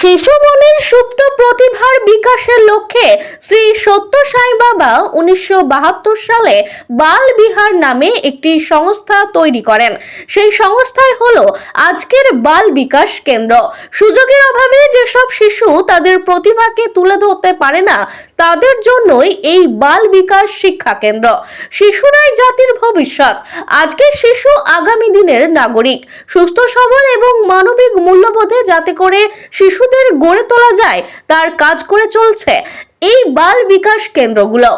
শিশু মনের সুপ্ত প্রতিভার বিকাশের লক্ষ্যে শ্রী সত্য সাই বাবা উনিশশো বাহাত্তর সালে বাল বিহার নামে একটি সংস্থা তৈরি করেন। সেই সংস্থায় হলো আজকের বাল বিকাশ কেন্দ্র। সুযোগের অভাবে যেসব শিশু তাদের প্রতিভাকে তুলে ধরতে পারে না, তাদের জন্যই এই বাল বিকাশ শিক্ষা কেন্দ্র। শিশুরাই জাতির ভবিষ্যৎ। আজকের শিশু আগামী দিনের নাগরিক। সুস্থ সবল এবং মানবিক মূল্যবোধে যাতে করে শিশুদের গড়ে তোলা যায় তার কাজ করে চলছে এই বাল বিকাশ কেন্দ্রগুলো।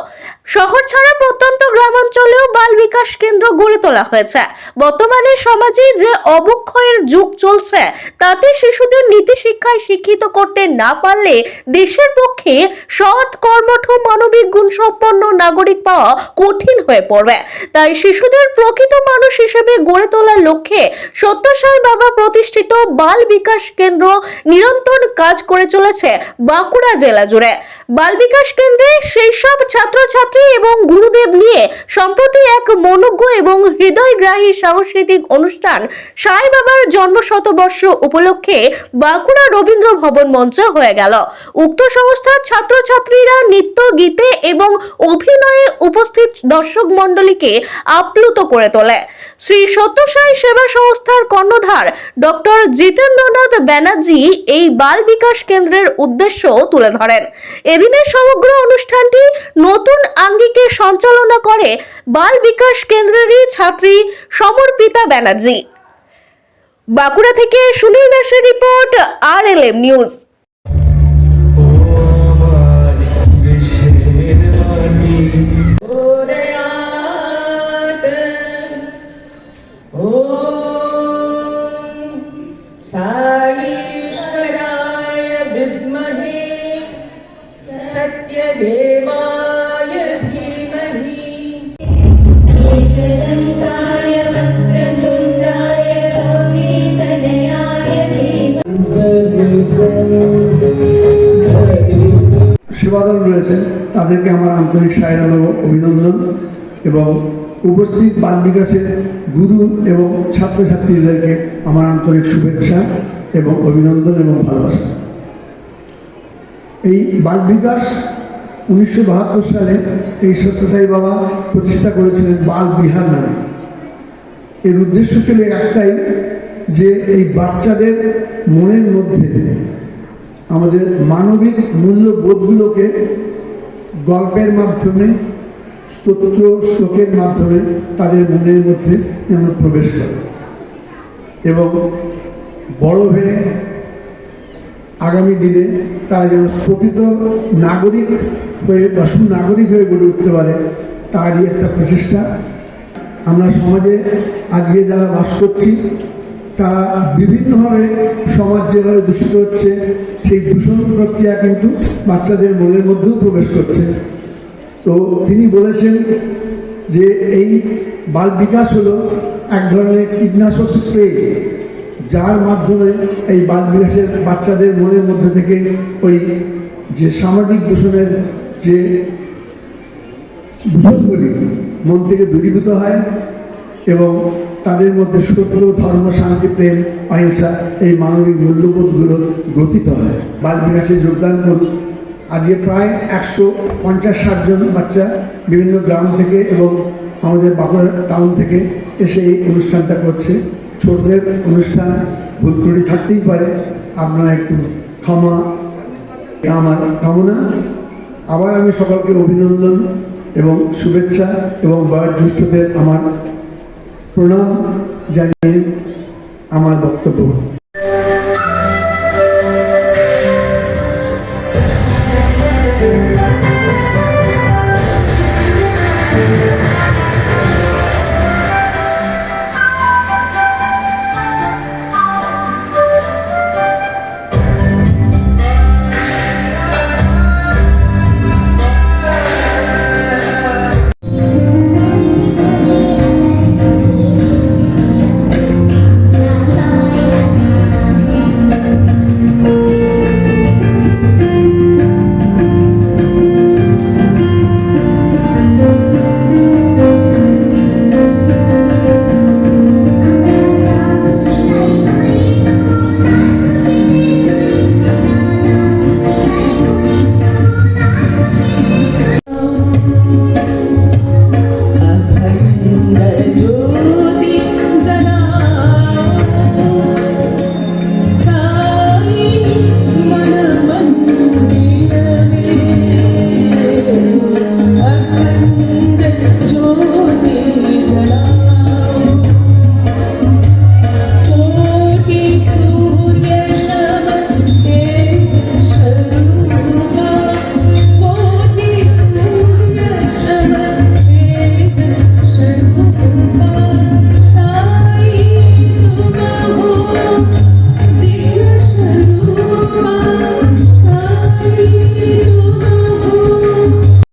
শহর ছাড়া প্রত্যন্ত গ্রামাঞ্চলেও বাল বিকাশ কেন্দ্র গড়ে তোলা হয়েছে। বর্তমানে সমাজে যে অবক্ষয়ের যুগ চলছে, তাতে শিশুদের নীতি শিক্ষায় শিক্ষিত করতে না পারলে দেশের পক্ষে সৎ, কর্মঠ, মানবিক, গুণসম্পন্ন নাগরিক পাওয়া কঠিন হয়ে পড়বে। তাই শিশুদের প্রকৃত মানুষ হিসেবে গড়ে তোলার লক্ষ্যে সত্যসাই বাবা প্রতিষ্ঠিত বাল বিকাশ কেন্দ্র নিরন্তর কাজ করে চলেছে বাঁকুড়া জেলা জুড়ে। বাল বিকাশ কেন্দ্রে সেই সব ছাত্রছাত্রী এবং গুরুদেব নিয়ে সম্প্রতি এক মনোজ্ঞ এবং হৃদয়গ্রাহী সাংস্কৃতিক অনুষ্ঠান সাই বাবার জন্ম শতবর্ষ উপলক্ষে বাঁকুড়া রবীন্দ্র ভবন মঞ্চ হয়ে গেল। উক্ত সংস্থার ছাত্রছাত্রীরা নৃত্য গীতে এবং অভিনয়ে উপস্থিত দর্শক মণ্ডলীকে আপ্লুত করে তোলে। শ্রী সত্যসাই সেবা সংস্থার কর্ণধার ডক্টর জিতেন্দ্রনাথ ব্যানার্জি এই বাল বিকাশ কেন্দ্রের উদ্দেশ্য তুলে ধরেন। এদিনের সমগ্র অনুষ্ঠানটি নতুন আঙ্গিকে সঞ্চালনা করে বাল বিকাশ কেন্দ্রেরই ছাত্রী সমর্পিতা ব্যানার্জি। বাঁকুড়া থেকে সুনীল দাসের report R L M news. সেবাদল রয়েছেন। তাদেরকে আমার আন্তরিক সায়ন অভিনন্দন এবং উপস্থিত বাল বিকাশের গুরু এবং ছাত্রছাত্রীদেরকে আমার আন্তরিক শুভেচ্ছা এবং অভিনন্দন এবং ভালোবাসা। এই বাল বিকাশ উনিশশো বাহাত্তর সালে এই সত্যসাই বাবা প্রতিষ্ঠা করেছিলেন বাল বিহার নামে। এর উদ্দেশ্য ছিল একটাই যে এই বাচ্চাদের মনের মধ্যে আমাদের মানবিক মূল্যবোধগুলোকে গল্পের মাধ্যমে, স্তোত্র, শ্লোকের মাধ্যমে তাদের মনের মধ্যে যেন প্রবেশ করে। এবং বড় হয়ে আগামী দিনে তারা যেন প্রকৃত নাগরিক হয়ে বা সুনাগরিক হয়ে গড়ে উঠতে পারে তারই একটা প্রচেষ্টা। আমরা সমাজে আজকে যারা বাস করছি, তারা বিভিন্নভাবে সমাজ যেভাবে দূষিত হচ্ছে, সেই দূষণ প্রক্রিয়া কিন্তু বাচ্চাদের মনের মধ্যেও প্রবেশ করছে। তো তিনি বলেছেন যে এই বাল বিকাশ হলো এক ধরনের কীটনাশক স্প্রে। যার মাধ্যমে এই বাল বিকাশের বাচ্চাদের মনের মধ্যে থেকে ওই যে সামাজিক দূষণের যে দূষণগুলি মন থেকে দূরীভূত হয় এবং তাদের মধ্যে সত্য, ধর্ম, শান্তি, প্রেম, অহিংসা এই মানবিক মূল্যবোধগুলো গঠিত হয়। বাল বিকাশে যোগদান করুন। আজকে প্রায় একশো পঞ্চাশ ষাটজন বাচ্চা বিভিন্ন গ্রাম থেকে এবং আমাদের বাঁকুড়া টাউন থেকে এসে এই অনুষ্ঠানটা করছে। ছোটদের অনুষ্ঠান, ভুল ত্রুটি থাকতেই পারে। আপনারা একটু ক্ষমা আমার কামনা। আবার আমি সকলকে অভিনন্দন এবং শুভেচ্ছা এবং বয়োজ্যেষ্ঠদের আমার প্রণাম জানিয়ে আমার বক্তব্য।